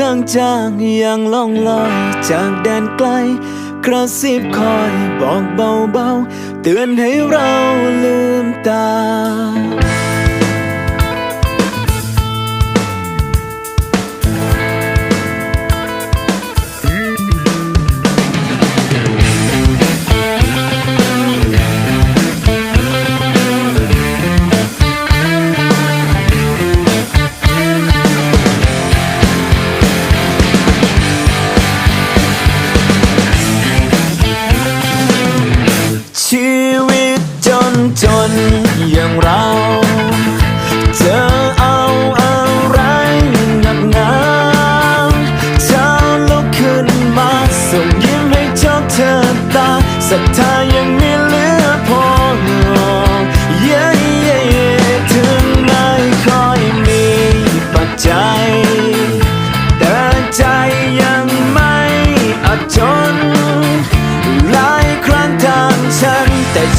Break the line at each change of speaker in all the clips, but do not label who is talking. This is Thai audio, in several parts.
จางๆอย่างล่องลอยจากแดนไก
ล กระซิบคอยบอกเบาๆ เตือนให้เราลืมตา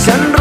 se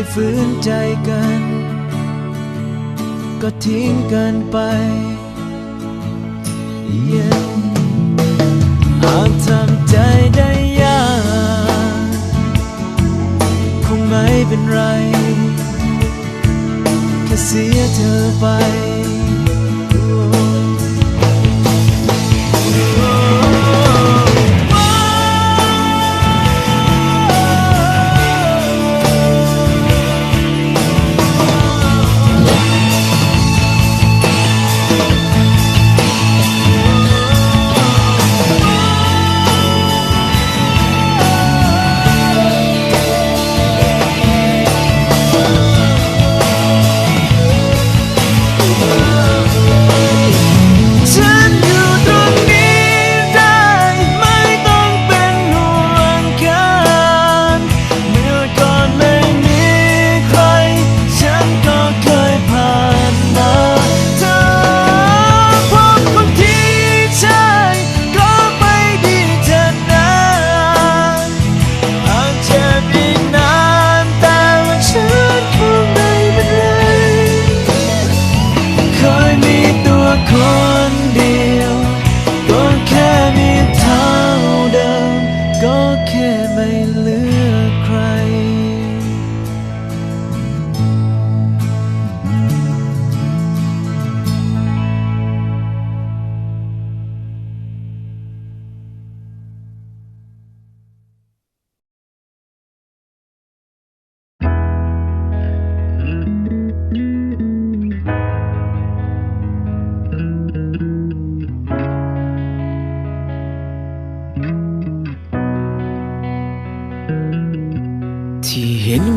ไม่ฝืนใจกัน ก็ทิ้งกันไป Yeah หากทำใจได้ยากคงไม่เป็นไร แค่เสียเธอไป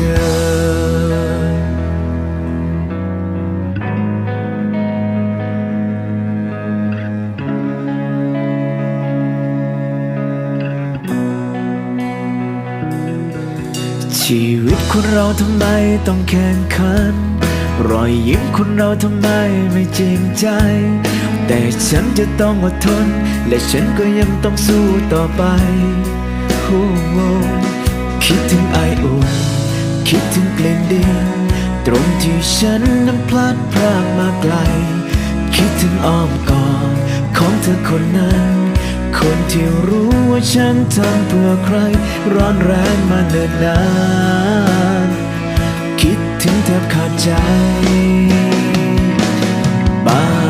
ชีวิตคนเราทำไมต้องแข่งขัน รอยยิ้มคนเราทำไมไม่จริงใจ แต่ฉันจะต้องอดทน และฉันก็ยังต้องสู้ต่อไปโอ้โหคิดถึง คิดถึงกลิ่นดินตรงที่ฉันนั้นพลัดพรากมาไกล คิดถึงอ้อมกอดของเธอคนนั้น คนที่รู้ว่าฉันทำเพื่อใคร ร้อนแรงมาเนิ่นนาน คิดถึงแทบขาดใจบ้า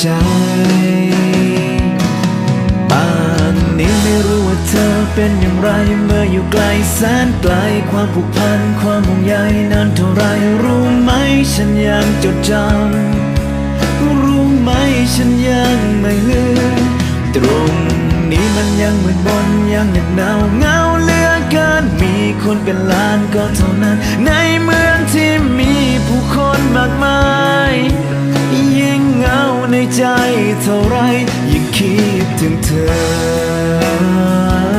ใจป่านนี้ไม่รู้ว่าเธอเป็นอย่างไรเมื่ออยู่ไกลแสนไกลความผูกพันความห่วงใยนานเท่าไรรู้ไหมฉันยังจดจำรู้ไหมฉันยังไม่ลืมตรงนี้มันยังเหมืดมนยังเหน็บหนาวเงาเหลือเกินมีคนเป็นล้านก็เท่านั้น ในเมืองที่มีผู้คนมากมาย ยิ่งเหงาในใจเท่าไรยิ่งคิดถึงเธอ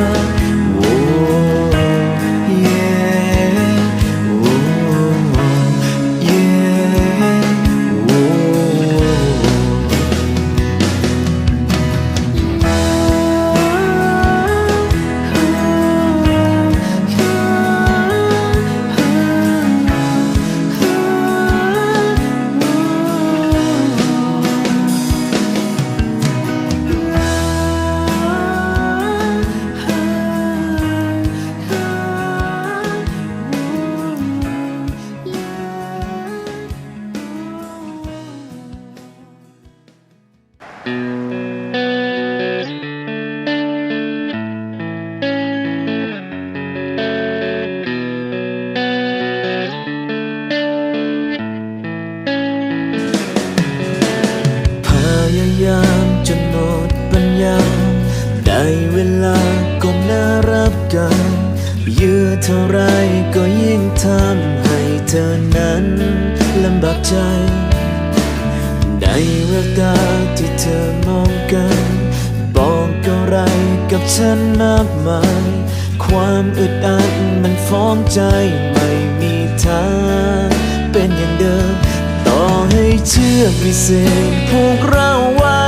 ากมาย ความอึดอัดมันฟ้องใจไม่มีทางเป็นอย่างเดิม ต่อให้เชื่อกวิเศษผูกเราไว้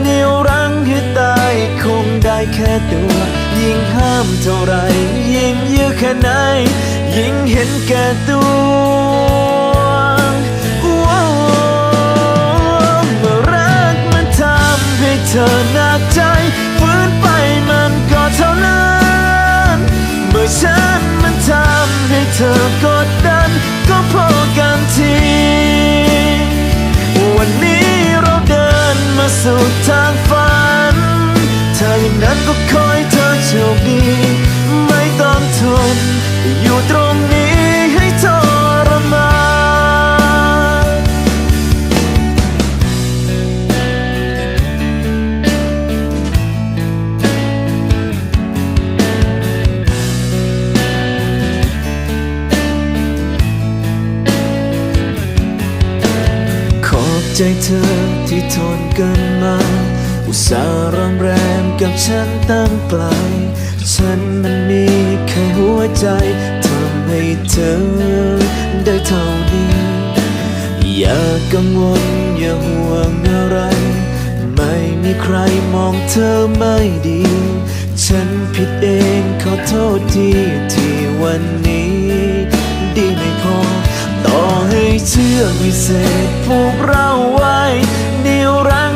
เหนียวรั้งให้ตายคงได้แค่ตัว ยิ่งห้ามเท่าไรยิ่งยื้อแค่ไหน ยิ่งเห็นแก่ตัวว้าวเมื่อรักมันทำให้เธอหนัก ธอกดดั อุตส่าห์รำแรมกับฉันตั้งไกล ฉันมันมีแค่หัวใจทำให้เธอได้เท่านี้ อย่ากังวลอย่าห่วงอะไร ไม่มีใครมองเธอไม่ดี ฉันผิดเองขอโทษทีที่วันนี้ ดีไม่พอ ต่อให้เชื่อกวิเศษผูกเราไว้นิ้วรั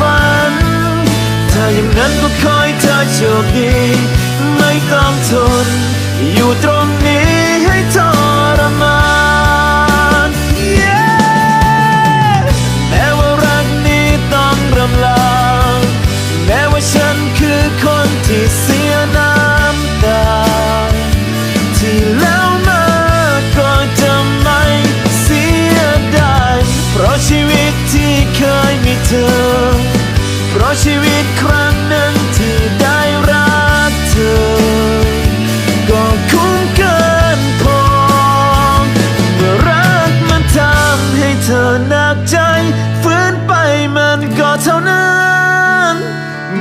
ัน อย่างนั้นก็คอยเธอโชคดี ไม่ต้องทน อยู่ตรง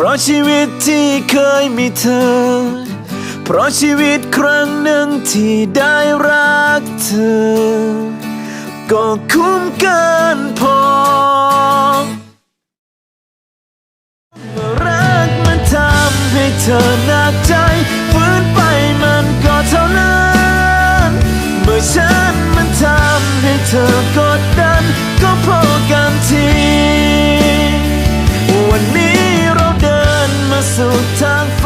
เพราะชีวิตที่เคยมีเธอ เพราะชีวิตครั้งหนึ่งที่ได้รักเธอ ก็คุ้มเกินพอรักมันทำให้เธอหนักใจฝืนไปมันก็เท่านั้นเมื่อฉันมันทำให้เธอกดดัน ก็พอกันที นี้